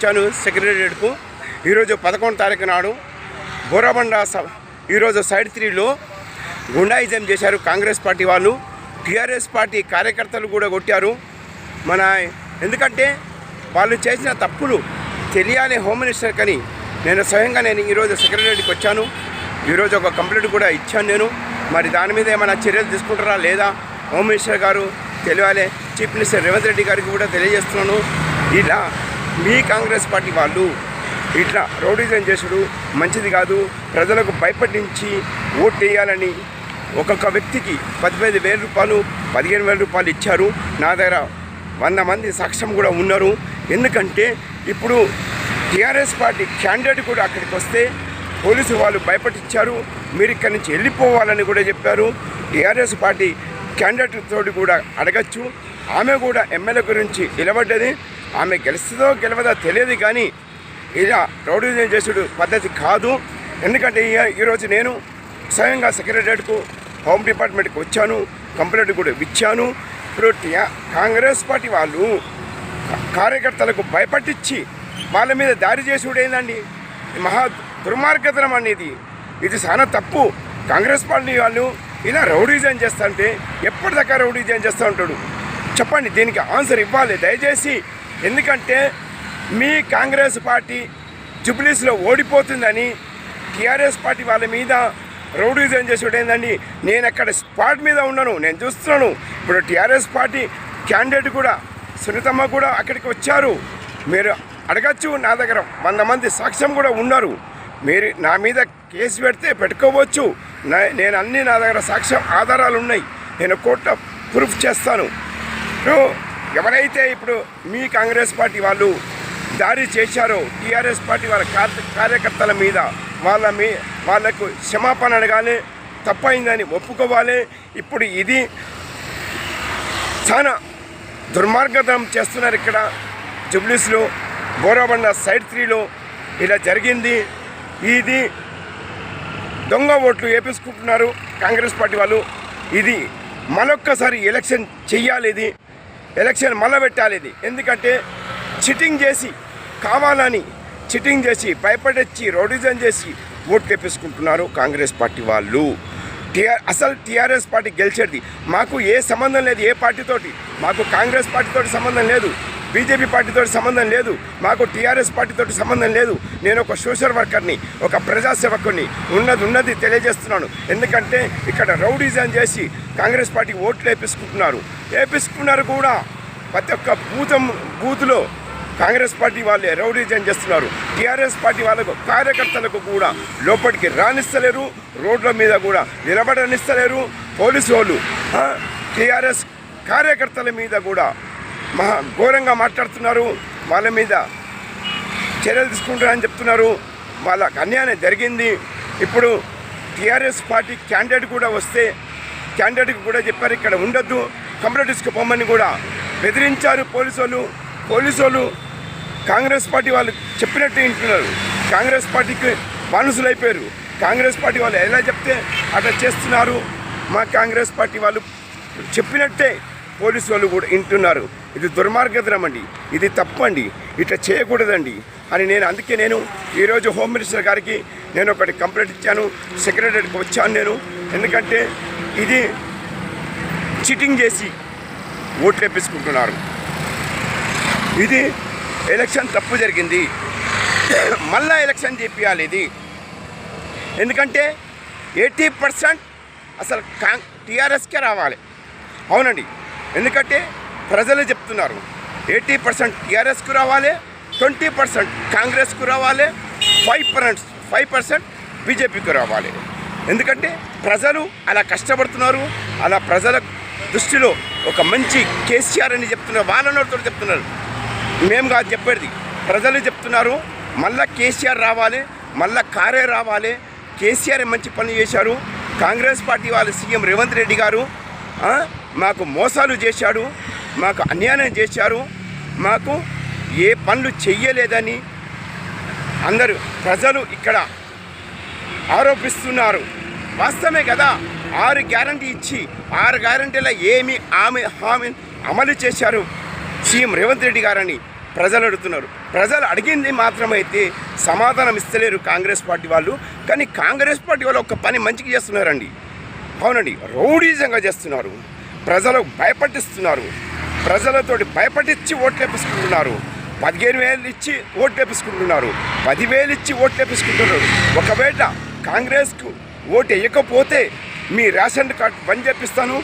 వచ్చాను సెక్రటరియట్కు ఈరోజు పదకొండు తారీఖు నాడు బోరాబండ ఈరోజు సైడ్ త్రీలో గుండాయిజం చేశారు కాంగ్రెస్ పార్టీ వాళ్ళు. టీఆర్ఎస్ పార్టీ కార్యకర్తలు కూడా కొట్టారు. మన ఎందుకంటే వాళ్ళు చేసిన తప్పులు తెలియాలి హోమ్ మినిస్టర్ కని నేను స్వయంగా నేను ఈరోజు సెక్రటరీకి వచ్చాను. ఈరోజు ఒక కంప్లైంట్ కూడా ఇచ్చాను నేను. మరి దాని మీద ఏమైనా చర్యలు తీసుకుంటారా లేదా? హోమ్ మినిస్టర్ గారు తెలియాలి. చీఫ్ మినిస్టర్ రేవంత్ రెడ్డి గారికి కూడా తెలియజేస్తున్నాను. ఇలా మీ కాంగ్రెస్ పార్టీ వాళ్ళు ఇట్లా రౌడీజం చేసుడు మంచిది కాదు. ప్రజలకు భయపడించి ఓటు వేయాలని ఒక్కొక్క వ్యక్తికి పదిహేను వేల రూపాయలు పదిహేను వేల రూపాయలు ఇచ్చారు. నా దగ్గర వంద మంది సాక్ష్యం కూడా ఉన్నారు. ఎందుకంటే ఇప్పుడు టీఆర్ఎస్ పార్టీ క్యాండిడేట్ కూడా అక్కడికి వస్తే పోలీసు వాళ్ళు భయపట్టించారు మీరు ఇక్కడి నుంచి వెళ్ళిపోవాలని కూడా చెప్పారు. టీఆర్ఎస్ పార్టీ క్యాండిడేట్ తోటి కూడా అడగచ్చు. ఆమె కూడా ఎమ్మెల్యే గురించి నిలబడ్డది. ఆమె గెలుస్తుందో గెలవదో తెలియదు కానీ ఇలా రౌడీజం చేసుడు పద్ధతి కాదు. ఎందుకంటే ఈరోజు నేను స్వయంగా సెక్రటరియట్కు హోమ్ డిపార్ట్మెంట్కి వచ్చాను కంప్లైంట్ కూడా ఇచ్చాను. ఇప్పుడు కాంగ్రెస్ పార్టీ వాళ్ళు కార్యకర్తలకు భయపట్టించి వాళ్ళ మీద దారి చేసుడు ఏందండి? మహా దుర్మార్గతనం అనేది. ఇది చాలా తప్పు. కాంగ్రెస్ పార్టీ వాళ్ళు ఇలా రౌడీజం చేస్తుంటే ఎప్పటిదాకా రౌడీజం చేస్తూ ఉంటాడు? చెప్పండి దీనికి ఆన్సర్ ఇవ్వాలి. దయచేసి ఎందుకంటే మీ కాంగ్రెస్ పార్టీ జుబ్లీస్లో ఓడిపోతుందని టీఆర్ఎస్ పార్టీ వాళ్ళ మీద రౌడీజం చేసేది ఏంటండి నేను అక్కడ స్పాట్ మీద ఉన్నాను నేను చూస్తున్నాను. ఇప్పుడు టీఆర్ఎస్ పార్టీ క్యాండిడేట్ కూడా సునీతమ్మ కూడా అక్కడికి వచ్చారు. మీరు అడగచ్చు నా దగ్గర వంద మంది సాక్ష్యం కూడా ఉన్నారు. మీరు నా మీద కేసు పెడితే పెట్టుకోవచ్చు. నా నేను అన్ని నా దగ్గర సాక్ష్యం ఆధారాలు ఉన్నాయి. నేను కోర్టు ప్రూఫ్ చేస్తాను. ఎవరైతే ఇప్పుడు మీ కాంగ్రెస్ పార్టీ వాళ్ళు దాడి చేశారో టీఆర్ఎస్ పార్టీ వాళ్ళ కార్య- కార్యకర్తల మీద వాళ్ళ మీ వాళ్ళకు క్షమాపణ అడగాలి తప్పైందని ఒప్పుకోవాలి. ఇప్పుడు ఇది చాలా దుర్మార్గతం చేస్తున్నారు ఇక్కడ జుబ్లీస్లో. బోరాబండ సైడ్ త్రీలో ఇలా జరిగింది. ఇది దొంగ ఓట్లు వేపించుకుంటున్నారు కాంగ్రెస్ పార్టీ వాళ్ళు. ఇది మరొక్కసారి ఎలక్షన్ చెయ్యాలి ఇది. ఎలక్షన్ మళ్ళా పెట్టాలి ఇది. ఎందుకంటే చిటింగ్ చేసి కావాలని చిటింగ్ చేసి భయపడొచ్చి రౌడిజం చేసి ఓటు తెప్పించుకుంటున్నారు కాంగ్రెస్ పార్టీ వాళ్ళు. టీఆర్ అసలు టీఆర్ఎస్ పార్టీ గెలిచేది. మాకు ఏ సంబంధం లేదు ఏ పార్టీతోటి. మాకు కాంగ్రెస్ పార్టీతోటి సంబంధం లేదు. బీజేపీ పార్టీతో సంబంధం లేదు. మాకు టీఆర్ఎస్ పార్టీతో సంబంధం లేదు. నేను ఒక సోషల్ వర్కర్ని ఒక ప్రజాసేవకుని ఉన్నది ఉన్నది తెలియజేస్తున్నాను. ఎందుకంటే ఇక్కడ రౌడీజం చేసి కాంగ్రెస్ పార్టీ ఓట్లు వేపించుకుంటున్నారు వేపించుకున్నారు కూడా ప్రతి ఒక్క బూతం బూత్లో కాంగ్రెస్ పార్టీ వాళ్ళే రౌడీజం చేస్తున్నారు. టీఆర్ఎస్ పార్టీ వాళ్ళకు కార్యకర్తలకు కూడా లోపలికి రానిస్తలేరు. రోడ్ల మీద కూడా నిలబడనిస్తలేరు. పోలీసు వాళ్ళు టీఆర్ఎస్ కార్యకర్తల మీద కూడా మహా ఘోరంగా మాట్లాడుతున్నారు. వాళ్ళ మీద చర్యలు తీసుకుంటారని చెప్తున్నారు. వాళ్ళకు అన్యాయం జరిగింది. ఇప్పుడు టీఆర్ఎస్ పార్టీ క్యాండిడేట్ కూడా వస్తే క్యాండిడేట్కి కూడా చెప్పారు ఇక్కడ ఉండొద్దు. కంప్లైంట్ పొమ్మని కూడా బెదిరించారు పోలీసు వాళ్ళు పోలీసు వాళ్ళు కాంగ్రెస్ పార్టీ వాళ్ళు చెప్పినట్టు వింటున్నారు. కాంగ్రెస్ పార్టీకి బానిసలు అయిపోయారు. కాంగ్రెస్ పార్టీ వాళ్ళు ఎలా చెప్తే అట్లా చేస్తున్నారు. మా కాంగ్రెస్ పార్టీ వాళ్ళు చెప్పినట్టే పోలీసు వాళ్ళు కూడా వింటున్నారు. ఇది దుర్మార్గతనం అండి ఇది తప్పండి. ఇట్లా చేయకూడదండి. అని నేను అందుకే నేను ఈరోజు హోమ్ మినిస్టర్ గారికి నేను ఒకటి కంప్లైంట్ ఇచ్చాను. సెక్రటరీకి వచ్చాను నేను. ఎందుకంటే ఇది చీటింగ్ చేసి ఓట్లు వేపించుకుంటున్నారు. ఇది ఎలక్షన్ తప్పు జరిగింది. మళ్ళా ఎలక్షన్ చేపియాలి ఇది. ఎందుకంటే ఎయిటీ పర్సెంట్ అసలు కాంగ్ టీఆర్ఎస్కే రావాలి. అవునండి. ఎందుకంటే ప్రజలు చెప్తున్నారు ఎయిటీ పర్సెంట్ టీఆర్ఎస్కు రావాలి ట్వంటీ పర్సెంట్ కాంగ్రెస్కు రావాలి ఫైవ్ పర్సెంట్ ఫైవ్ పర్సెంట్ బీజేపీకి రావాలి. ఎందుకంటే ప్రజలు అలా కష్టపడుతున్నారు అలా ప్రజల దృష్టిలో ఒక మంచి కేసీఆర్ అని చెప్తున్నారు వాళ్ళనోటితో చెప్తున్నారు. మేము కాదు చెప్పేది ప్రజలు చెప్తున్నారు మళ్ళా కేసీఆర్ రావాలి మళ్ళా కారే రావాలి కేసీఆర్ మంచి పని చేశారు కాంగ్రెస్ పార్టీ వాళ్ళు సీఎం రేవంత్ రెడ్డి గారు మాకు మోసాలు చేశాడు మాకు అన్యాయం చేశారు మాకు ఏ పనులు చెయ్యలేదని అందరూ ప్రజలు ఇక్కడ ఆరోపిస్తున్నారు. వాస్తవమే కదా ఆరు గ్యారంటీ ఇచ్చి ఆరు గ్యారంటీల ఏమి ఆమె హామీ అమలు చేశారు సీఎం రేవంత్ రెడ్డి గారని ప్రజలు అడుగుతున్నారు. ప్రజలు అడిగింది మాత్రమైతే సమాధానం ఇస్తలేరు కాంగ్రెస్ పార్టీ వాళ్ళు కానీ కాంగ్రెస్ పార్టీ వాళ్ళు ఒక పని మంచిగా చేస్తున్నారండి. అవునండి రౌడీజంగా చేస్తున్నారు. ప్రజలకు భయపట్టిస్తున్నారు. ప్రజలతోటి భయపట్టించి ఓట్లు వేపించుకుంటున్నారు పదిహేను వేలు ఇచ్చి ఓట్లు వేపించుకుంటున్నారు పదివేలు ఇచ్చి ఓట్లు వేపించుకుంటున్నారు ఒకవేళ కాంగ్రెస్కు ఓటు వేయకపోతే మీ రేషన్ కార్డు బంద్ చేపిస్తాను.